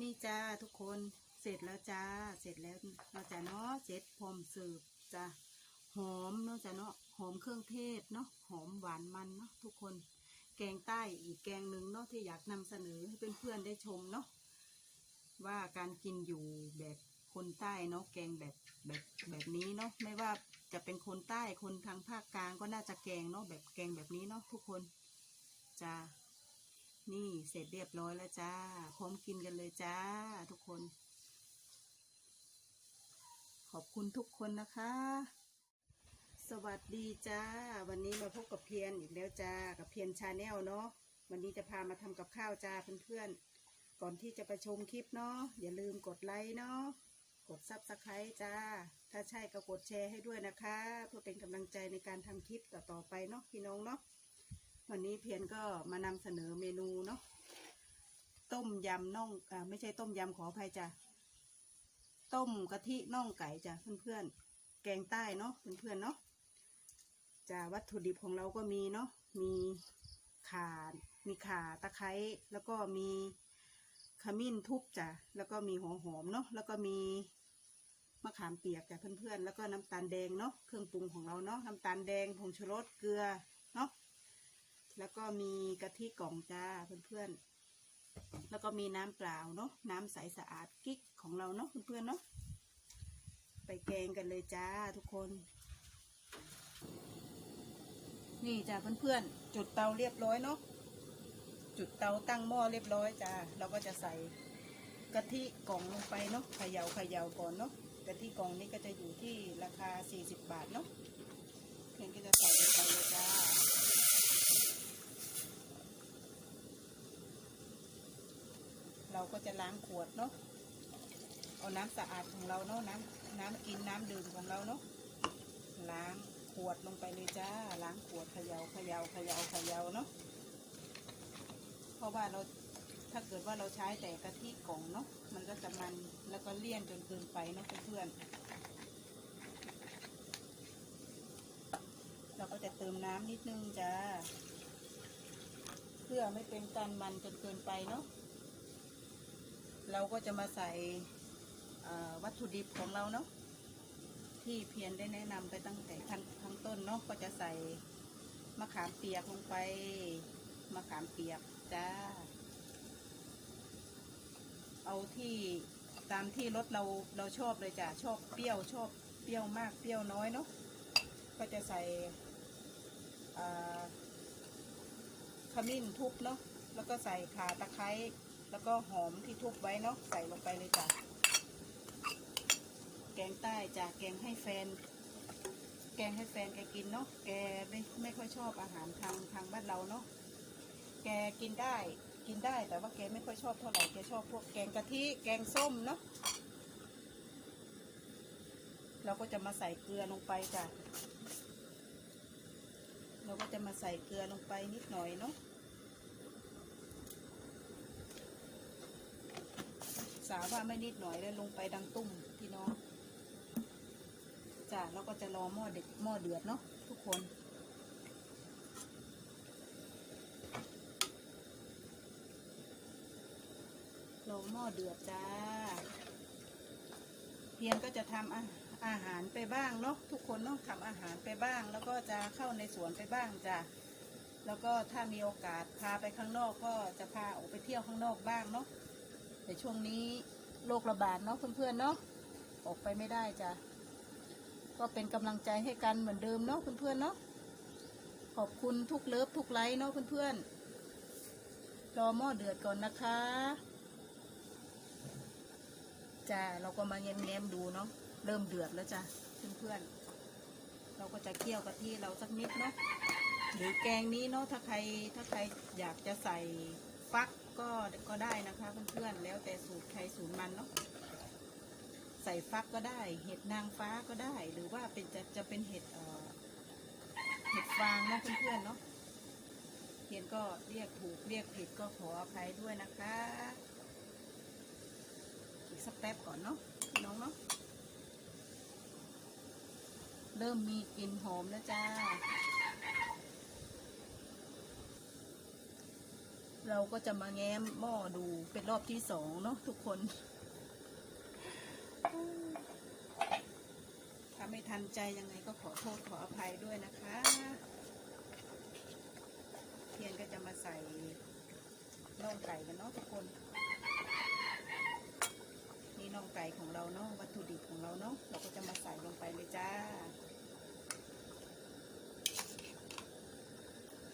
นี่จ้าทุกคนเสร็จแล้วจ้า เสร็จแล้วเราจะเนาะเจ็ดพรมสืบจ้าหอมเนาะจ้าเนาะหอมเครื่องเทศเนาะหอมหวานมันเนาะทุกคน แกงใต้อีกแกงหนึ่งเนาะที่อยากนำเสนอให้เพื่อนๆได้ชมเนาะว่าการกินอยู่แบบคนใต้เนาะแกงแบบแบบแบบนี้เนาะไม่ว่าจะเป็นคนใต้คนทางภาคกลางก็น่าจะแกงเนาะแบบแกงแบบนี้เนาะทุกคนจ้า นี่เสร็จเรียบร้อยแล้วจ้า พร้อมกินกันเลยจ้า ทุกคน ขอบคุณทุกคนนะคะ สวัสดีจ้า วันนี้มาพบกับเพียรอีกแล้วจ้า กับเพียรชาแนลเนาะ วันนี้จะพามาทำกับข้าวจ้าเพื่อนๆ ก่อนที่จะไปชมคลิปเนาะ อย่าลืมกดไลค์เนาะ กดซับสไครต์จ้า ถ้าใช่ก็กดแชร์ให้ด้วยนะคะ เพื่อเป็นกำลังใจในการทำคลิปต่อๆไปเนาะพี่น้องเนาะ วันนี้เพียรก็มานำเสนอเมนูเนาะต้มยำน่องอ่าไม่ใช่ต้มยำขออภัยจ้ะต้มกะทิน่องไก่จ้ะเพื่อนๆ แกงใต้เนาะเพื่อนๆเนาะจ้ะวัตถุดิบของเราก็มีเนาะมีข่ามีข่าตะไคร้แล้วก็มีขมิ้นทุบจ้ะแล้วก็มีหัวหอมเนาะแล้วก็มีมะขามเปียกจ้ะเพื่อนๆแล้วก็น้ำตาลแดงเนาะเครื่องปรุงของเราเนาะน้ำตาลแดงผงชูรสเกลือเนาะ แล้วก็มีกะทิกล่องจ้าเพื่อนๆ แล้วก็มีน้ำเปล่าเนาะน้ำใสสะอาดกิ๊กของเราเนาะเพื่อนๆเนาะไปแกงกันเลยจ้าทุกคน นี่จ้าเพื่อนๆ จุดเตาเรียบร้อยเนาะจุดเตาตั้งหม้อเรียบร้อยจ้าเราก็จะใส่กะทิกล่องลงไปเนาะเขย่าเขย่าก่อนเนาะกะทิกล่องนี้ก็จะอยู่ที่ราคา 40 บาทเนาะเพียงก็จะใส่ลงไปเลยจ้า เราก็จะล้างขวดเนาะเอาน้ำสะอาดของเราเนาะน้ำน้ำกินน้ำดื่มของเราเนาะล้างขวดลงไปเลยจ้าล้างขวดเขยา่าเขยา่าเขยา่าเขย่าเนาะเพราะว่าเราถ้าเกิดว่าเราใช้แต่กะทิกล่องเนาะมันก็จะมันแล้วก็เลี่ยนจนเกินไปเนาะเพื่อนๆเราก็จะเติมน้ำนิดนึงจ้าเพื่อไม่เป็นการมันจนเกินไปเนาะ เราก็จะมาใส่วัตถุดิบของเราเนาะที่เพียรได้แนะนำไปตั้งแต่ขั้นข้างต้นเนาะก็จะใส่มะขามเปียกลงไป มะขามเปียกจ้า เอาที่ตามที่รสเราเราชอบเลยจ้ะชอบเปรี้ยวชอบเปรี้ยวมากเปรี้ยวน้อยเนาะก็จะใส่ขมิ้นทุบเนาะแล้วก็ใส่ขาตะไคร้ แล้วก็หอมที่ทุบไว้เนาะใส่ลงไปเลยจ้ะแกงใต้จ้ะแกงให้แฟน แกงให้แฟนแกกินเนาะแกไม่ไม่ค่อยชอบอาหารทางทางบ้านเราเนาะแกกินได้กินได้แต่ว่าแกไม่ค่อยชอบเท่าไหร่แกชอบพวกแกงกะทิแกงส้มเนาะเราก็จะมาใส่เกลือลงไปจ้ะเราก็จะมาใส่เกลือลงไปนิดหน่อยเนาะ สาว่าไม่นิดหน่อยแล้วลงไปดังตุ้มพี่น้องจ้ะแล้วก็จะรอหม้อเด็กหม้อเดือดเนาะทุกคนรอหม้อเดือดจ้า เพียงก็จะทำอาอาหารไปบ้างเนาะทุกคนเนาะทำอาหารไปบ้าง แล้วก็จะเข้าในสวนไปบ้างจ้ะแล้วก็ถ้ามีโอกาสพาไปข้างนอกก็จะพาออกไปเที่ยวข้างนอกบ้างเนาะ แต่ช่วงนี้โรคระบาดเนาะเพื่อนๆเนาะออกไปไม่ได้จ้ะก็เป็นกำลังใจให้กันเหมือนเดิมเนาะเพื่อนๆเนาะขอบคุณทุกเลิฟทุกไลค์เนาะเพื่อนๆรอหม้อเดือดก่อนนะคะจ้าเราก็มาเง้มๆดูเนาะเริ่มเดือดแล้วจ้ะเพื่อนๆเราก็จะเคี่ยวกะทิเราสักนิดเนาะหรือแกงนี้เนาะถ้าใครถ้าใครอยากจะใส่ ฟักก็ก็ได้นะคะเพื่อนๆแล้วแต่สูตรใครสูตรมันเนาะใส่ฟักก็ได้ เห็ดนางฟ้าก็ได้ หรือว่าเป็นจะจะเป็นเห็ดเอ่อเห็ดฟางนะเพื่อนๆเนาะเพียนก็เรียกถูกเรียกผิดก็ขออภัยด้วยนะคะ อีกสักแป๊บก่อนเนาะน้องเนาะเริ่มมีกลิ่นหอมแล้วจ้า เราก็จะมาแง้มหม้อดูเป็นรอบที่สองเนาะทุกคนถ้าไม่ทันใจยังไงก็ขอโทษขออภัยด้วยนะคะ เทียนก็จะมาใส่น่องไก่กันเนาะทุกคน นี่น่องไก่ของเราเนาะวัตถุดิบของเราเนาะเราก็จะมาใส่ลงไปเลยจ้า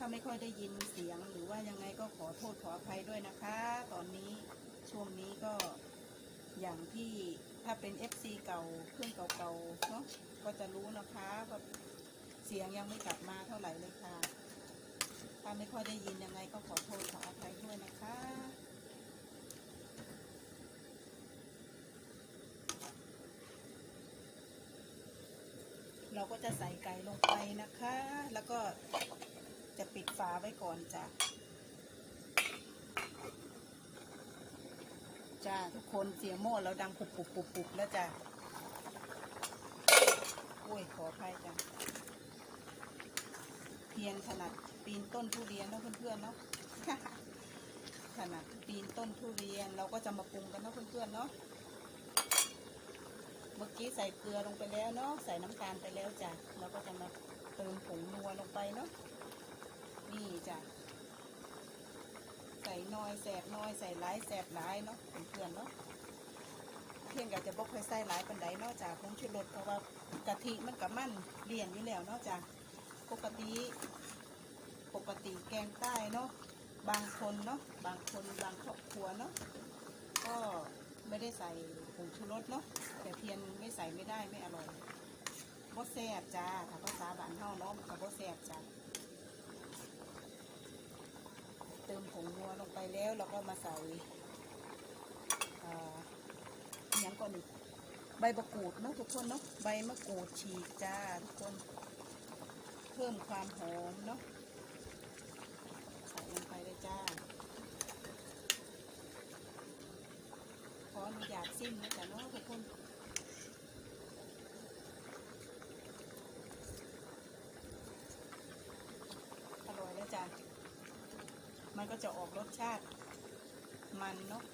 ถ้าไม่ค่อยได้ยินเสียงหรือว่ายังไงก็ขอโทษขออภัยด้วยนะคะ ตอนนี้ช่วงนี้ก็อย่างที่ถ้าเป็น FC เก่าเครื่องเก่าๆเนาะก็จะรู้นะคะว่าเสียงยังไม่กลับมาเท่าไหร่เลยค่ะ ถ้าไม่ค่อยได้ยินยังไงก็ขอโทษขออภัยด้วยนะคะเราก็จะใส่ไก่ลงไปนะคะ แล้วก็ จะปิดฝาไว้ก่อนจ้ะจ้าทุกคนเสียโม่เราดังปุบปุบปุบปุบแล้วจ้ะโอ้ยขออภัยจ้ะเพียงถนัดปีนต้นทุเรียนเนาะเพื่อนๆเนาะถนัดปีนต้นทุเรียนเราก็จะมาปรุงกันเนาะเพื่อนๆเนาะเมื่อกี้ใส่เกลือลงไปแล้วเนาะใส่น้ำตาลไปแล้วจ้ะเราก็จะมาเติมผงนัวลงไปเนาะ นี่จ้ะใส่น้อยแสบน้อยใส่หลายแสบหลายเนาะเพื่อนเนาะเพียงแต่จะบอกเคยใส่หลายปันไดเนาะจ้ะผงชูรสเพราะว่ากะทิมันกับมันเลี่ยนอยู่แล้วเนาะจ้ะปกติปกติแกงใต้เนาะบางคนเนาะบางคนบางครอบครัวเนาะก็ไม่ได้ใส่ผงชูรสเนาะแต่เพียนไม่ใส่ไม่ได้ไม่อร่อยบ่แซ่บจ้าถ้าภาษาบ้านเฮาเนาะมันก็บ่แซ่บจ้าเติมผงนัวลงไปแล้วเราก็มาใส่อ่าอหยังก่อนใบมะกรูดเนาะทุกคนเนาะใบมะกรูดฉีกจ้าทุกคน เพิ่มความหอมเนาะใส่ลงไปเลยจ้าขออนุญาตซิมนะจ๊ะเนาะทุกคน อร่อยแล้วจ้ะ มันก็จะออกรสชาติ มันเนาะ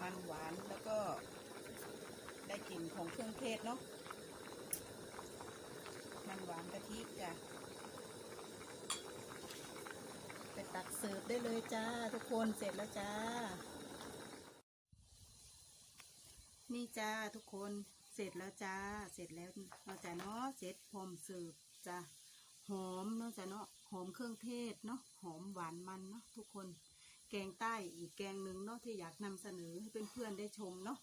มันหวานแล้วก็ได้กลิ่นของเครื่องเทศเนาะมันหวานกะทิจ้ะไปตักเสิร์ฟได้เลยจ้า ทุกคนเสร็จแล้วจ้า นี่จ้าทุกคนเสร็จแล้วจ้า เสร็จแล้วเนาจ้าเนาะเสร็จพร้อมเสิร์ฟจ้าหอมเนาะจ้าเนาะ หอมเครื่องเทศเนาะหอมหวานมันเนาะทุกคนแกงใต้อีกแกงหนึ่งเนาะที่อยากนำเสนอให้เพื่อนๆได้ชมเนาะ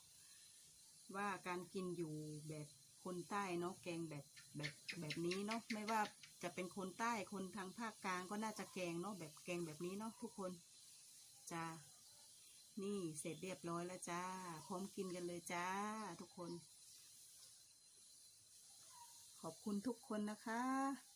ว่าการกินอยู่แบบคนใต้เนาะแกงแบบแบบแบบนี้เนาะไม่ว่าจะเป็นคนใต้คนทางภาคกลางก็น่าจะแกงเนาะแบบแกงแบบนี้เนาะทุกคนจ้านี่เสร็จเรียบร้อยแล้วจ้า พร้อมกินกันเลยจ้า ทุกคน ขอบคุณทุกคนนะคะ